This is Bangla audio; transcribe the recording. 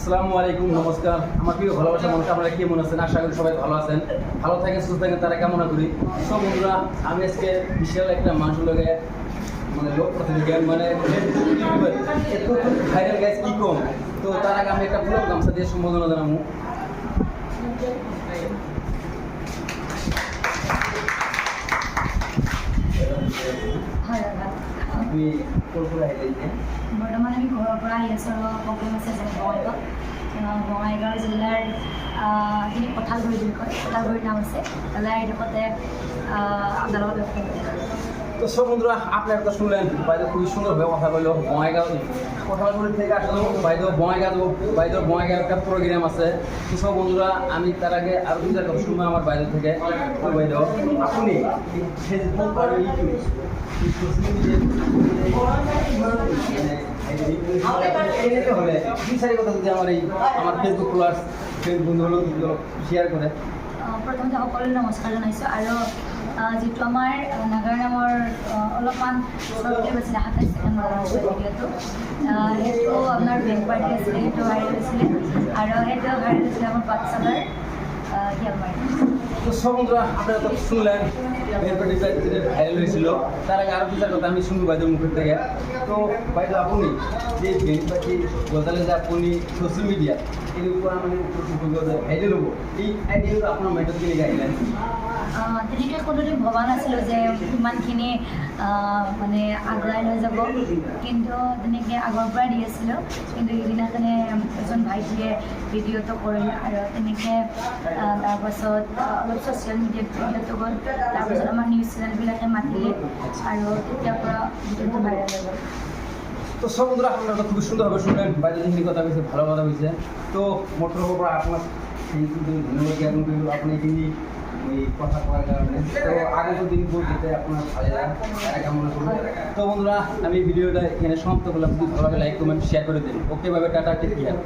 আসসালামু আলাইকুম নমস্কার। আমার প্রিয় ভালোবাসা মানুষ আপনারা কেমন আছেন? আশা করি সবাই ভালো আছেন। ভালো থাকেন সুস্থ থাকেন তারা কামনা করি। সব বন্ধুরা আমি আজকে বিশাল একটা মানুষ লোকে মানে লোক প্রতিযোগী মানে এত ভাইরাল গাছ কি কম? তো তার আগে আমি একটা পুরো গামছা দিয়ে সম্বোধনা জানাব। আমি কলকাতা আইলে বৰ্তমান আমি পৰা আহি আছোঁ আৰু আছে বঙাইগাঁও বঙাইগাঁও জিলাৰ যিখিনি কঁঠালগুৰি বুলি কয়। কঁঠালগুৰিৰ নাম আছে। তাহলে এইডোখৰতে আপোনাৰ তো সব বন্ধুরা, আপনারা তো শুনলেন, বাইদেউ খুবই সুন্দরভাবে কথা বলল বঙ্গাইগাঁও কোঠালগুড়ি থেকে আসলো বাইদেউ বঙ্গাইগাঁও বাইদেউ বঙ্গাইগাঁও একটা প্রোগ্রাম আছে। তো সব বন্ধুরা, আমি তার আগে আরও দুটা কথা শুনব আমার বাইদেউ থেকে। বাইদেউ, আপনি ফেসবুক আর ইউটিউব প্ৰথমতে সকলোলৈ নমস্কাৰ জনাইছোঁ আৰু যিটো আমাৰ নাগাৰ নামৰ অলপমান চৰ্টে আছিলে সাতাইছ মানৰ ভিডিঅ'টো সেইটো আপোনাৰ বেংক পাৰ্টি আছিলে সেইটো ভাইৰেল হৈছিলে আৰু সেইটো ভাইৰেল হৈছিলে আমাৰ শিয়ালমাৰী তো সব বন্ধুরা, আপনারা তো শুনলেন এরপরে ভাইরাল হয়েছিল, তার আগে আরও কিছু কথা আমি শুনব বাইদের মুখের থেকে। তো বাইদে, আপনি যে গজালে যে আপনি সোশ্যাল মিডিয়া তেনেকৈ কোনোদিন ভবা নাছিলোঁ যে ইমানখিনি মানে আগুৱাই লৈ যাব, কিন্তু তেনেকৈ আগৰ পৰাই দি আছিলোঁ। কিন্তু সিদিনাখনে এজন ভাইটিয়ে ভিডিঅ'টো কৰিলে আৰু তেনেকৈ তাৰপাছত অলপ ছ'চিয়েল মিডিয়াত ভিডিঅ'টো গ'ল তাৰপাছত আমাৰ নিউজ চেনেলবিলাকে মাতিলে আৰু তেতিয়াৰ পৰা ভিডিঅ'টো ভাইৰেল হৈ গ'ল। তো সমুদ্র বন্ধুরা, আপনারা খুবই সুন্দরভাবে শুনলেন। বাইরে হিন্দি কথা হয়েছে ভালো কথা হয়েছে তো মোটর উপর আপনার সেই কিন্তু ধন্যবাদ জ্ঞাপন করি আপনি কিন্তু ওই কথা করার কারণে। তো আগে তো দিন বলতে আপনার ভালো তো বন্ধুরা, আমি ভিডিওটা এখানে সমাপ্ত করলাম। যদি ভালো লাইক কমেন্ট শেয়ার করে দিন। ওকে, ভাবে, টাটা টেক কেয়ার